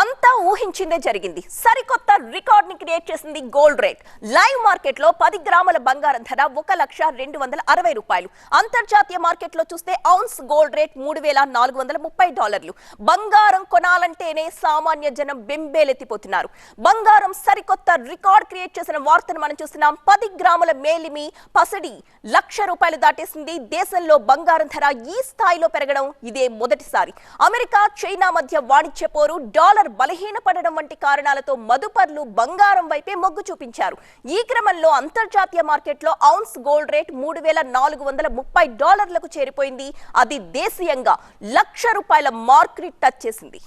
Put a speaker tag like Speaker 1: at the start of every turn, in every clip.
Speaker 1: అంతా ఊహించిందే జరిగింది. సరికొత్త రికార్డ్ని క్రియేట్ చేసింది గోల్డ్ రేట్. లైవ్ మార్కెట్లో పది గ్రాముల బంగారం ధర ఒక లక్ష రెండు వందల అరవై రూపాయలు. అంతర్జాతీయ మార్కెట్లో చూస్తే ఔన్స్ గోల్డ్ రేట్ మూడు వేల నాలుగు వందల ముప్పై డాలర్లు. బంగారం కొనాలంటేనే సామాన్య జనం బెంబేలెత్తిపోతున్నారు. బంగారం సరికొత్త రికార్డ్ క్రియేట్ చేసిన వార్తను మనం చూస్తున్నాం. పది గ్రాముల మేలిమి పసడి లక్ష రూపాయలు దాటేసింది. దేశంలో బంగారం ధర ఈ స్థాయిలో పెరగడం ఇదే మొదటిసారి. అమెరికా చైనా మధ్య వాణిజ్య పోరు డాలర్ బలహీనపడడం వంటి కారణాలతో మదుపర్లు బంగారం వైపే మొగ్గు చూపించారు. ఈ క్రమంలో అంతర్జాతీయ మార్కెట్లో ఔన్స్ గోల్డ్ రేట్ మూడు వేల నాలుగు వందల ముప్పై డాలర్లకు చేరిపోయింది. అది దేశీయంగా లక్ష రూపాయల మార్క్ రేట్ టచ్ చేసింది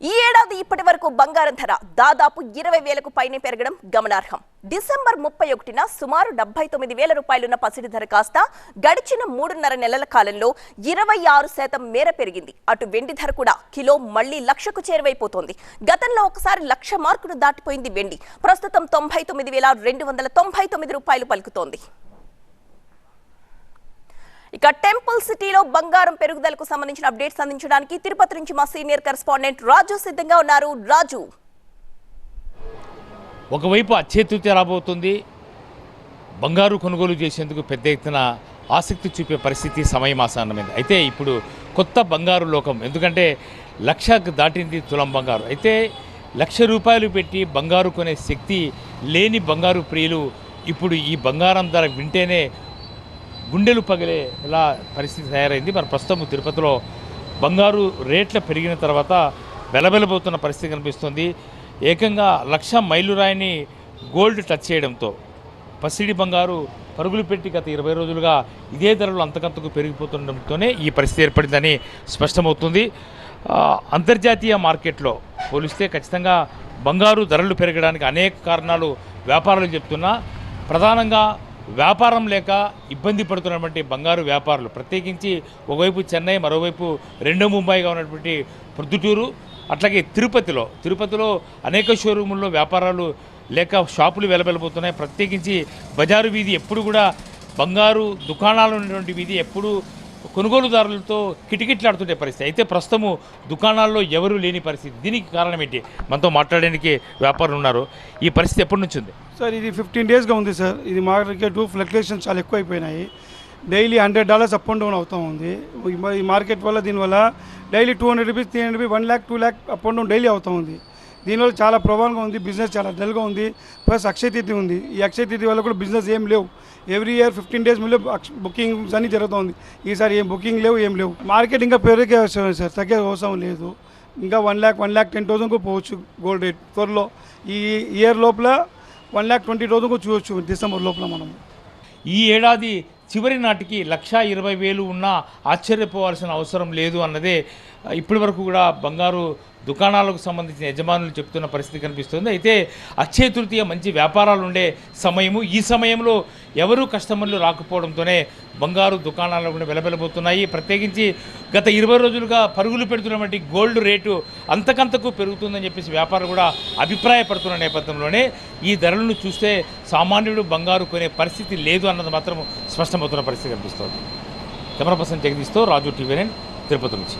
Speaker 1: ఈ ఏడాది ఇప్పటి వరకు బంగారం ధర దాదాపు ఇరవై వేలకు పైనే పెరగడం గమనార్హం. డిసెంబర్ ముప్పై ఒకటిన సుమారు డెబ్బై తొమ్మిది వేల రూపాయలున్న పసిడి ధర కాస్త గడిచిన మూడున్నర నెలల కాలంలో ఇరవై ఆరు శాతం మేర పెరిగింది. అటు వెండి ధర కూడా కిలో మళ్ళీ లక్షకు చేరువైపోతోంది. గతంలో ఒకసారి లక్ష మార్కును దాటిపోయింది వెండి. ప్రస్తుతం తొంభై తొమ్మిది వేల రెండు వందల తొంభై తొమ్మిది రూపాయలు పలుకుతోంది. ఇక టెంపుల్ సిటీలో బంగారం పెరుగుదలకు సంబంధించిన అప్డేట్స్ అందించడానికి తిరుపతి నుంచి మా సీనియర్ కరెస్పాండెంట్ రాజు సిద్ధంగా ఉన్నారు. రాజు.
Speaker 2: ఒకవైపు అత్యతృతి రాబోతుంది. బంగారు కొనుగోలు చేసేందుకు పెద్ద ఎత్తున ఆసక్తి చూపే పరిస్థితి సమయం ఆసన్నమైంది అయితే ఇప్పుడు కొత్త బంగారు లోకం ఎందుకంటే లక్షకు దాటింది తులం బంగారు. అయితే లక్ష రూపాయలు పెట్టి బంగారు కొనే శక్తి లేని బంగారు ప్రియులు ఇప్పుడు ఈ బంగారం ధర వింటేనే గుండెలు పగిలే ఇలా పరిస్థితి తయారైంది. మరి ప్రస్తుతం తిరుపతిలో బంగారు రేట్ల పెరిగిన తర్వాత వెలవెలబోతున్న పరిస్థితి కనిపిస్తుంది. ఏకంగా లక్ష మైలురాయిని గోల్డ్ టచ్ చేయడంతో పసిడి బంగారు పరుగులు పెట్టి గత ఇరవై రోజులుగా ఇదే ధరలు అంతకంతకు పెరిగిపోతుండటంతోనే ఈ పరిస్థితి ఏర్పడిందని స్పష్టమవుతుంది. అంతర్జాతీయ మార్కెట్లో పోలిస్తే ఖచ్చితంగా బంగారు ధరలు పెరగడానికి అనేక కారణాలు వ్యాపారులు చెప్తున్నా. ప్రధానంగా వ్యాపారం లేక ఇబ్బంది పడుతున్నటువంటి బంగారు వ్యాపారులు ప్రత్యేకించి ఒకవైపు చెన్నై మరోవైపు రెండో ముంబైగా ఉన్నటువంటి ప్రొద్దుటూరు అట్లాగే తిరుపతిలో. తిరుపతిలో అనేక షోరూముల్లో వ్యాపారాలు లేక షాపులు వెలబెలబోతున్నాయి. ప్రత్యేకించి బజారు వీధి ఎప్పుడు కూడా బంగారు దుకాణాలు ఉన్నటువంటి వీధి ఎప్పుడు కొనుగోలుదారులతో కిటకిట్లాడుతుండే పరిస్థితి. అయితే ప్రస్తుతము దుకాణాల్లో ఎవరూ లేని పరిస్థితి. దీనికి కారణం ఏంటి? మనతో మాట్లాడడానికి వ్యాపారులు ఉన్నారు. ఈ పరిస్థితి ఎప్పటి నుంచి ఉంది?
Speaker 3: సార్ ఇది ఫిఫ్టీన్ డేస్గా ఉంది సార్. ఇది మార్కెట్ ఫ్లక్చుయేషన్ చాలా ఎక్కువైపోయినాయి. Daily hundred dollars up and down అవుతూ ఉంది. ఈ ఈ మార్కెట్ వల్ల దీనివల్ల daily two hundred rupees three hundred rupees one lakh two lakh up and down daily అవుతూ ఉంది. దీనివల్ల చాలా ప్రభావంగా ఉంది బిజినెస్ చాలా డల్గా ఉంది. ప్లస్ అక్షయ తిథి ఉంది. ఈ అక్షయ తిథి వల్ల కూడా బిజినెస్ ఏం లేవు. ఎవ్రీ ఇయర్ ఫిఫ్టీన్ డేస్ ముందు బుకింగ్స్ అన్ని జరుగుతుంది. ఈసారి ఏం బుకింగ్ లేవు ఏం లేవు. మార్కెట్ ఇంకా పెరిగే అవసరం సార్ తగ్గే అవసరం లేదు. ఇంకా one lakh one lakh ten థౌసండ్కు పోవచ్చు గోల్డ్ రేట్ త్వరలో. ఈ ఇయర్ లోపల వన్ ల్యాక్ ట్వంటీ థౌసండ్కు చూడొచ్చు డిసెంబర్ లోపల మనం
Speaker 2: ఈ ఏడాది చివరి నాటికి లక్షా ఇరవై వేలు ఉన్నా ఆశ్చర్యపోవాల్సిన అవసరం లేదు అన్నదే ఇప్పటి వరకు కూడా బంగారు దుకాణాలకు సంబంధించిన యజమానులు చెప్తున్న పరిస్థితి కనిపిస్తుంది. అయితే అక్షయ తృతీయ మంచి వ్యాపారాలు ఉండే సమయము ఈ సమయంలో ఎవరు కస్టమర్లు రాకపోవడంతోనే బంగారు దుకాణాలు కూడా వెలబెలబోతున్నాయి. ప్రత్యేకించి గత ఇరవై రోజులుగా పరుగులు పెడుతున్నటువంటి గోల్డ్ రేటు అంతకంతకు పెరుగుతుందని చెప్పేసి వ్యాపారులు కూడా అభిప్రాయపడుతున్న నేపథ్యంలోనే ఈ ధరలను చూస్తే సామాన్యుడు బంగారు కొనే పరిస్థితి లేదు అన్నది మాత్రం స్పష్టమవుతున్న పరిస్థితి కనిపిస్తోంది. కెమెరా పర్సన్ జగదీష్తో రాజు టీవీ నైన్ తిరుపతి నుంచి.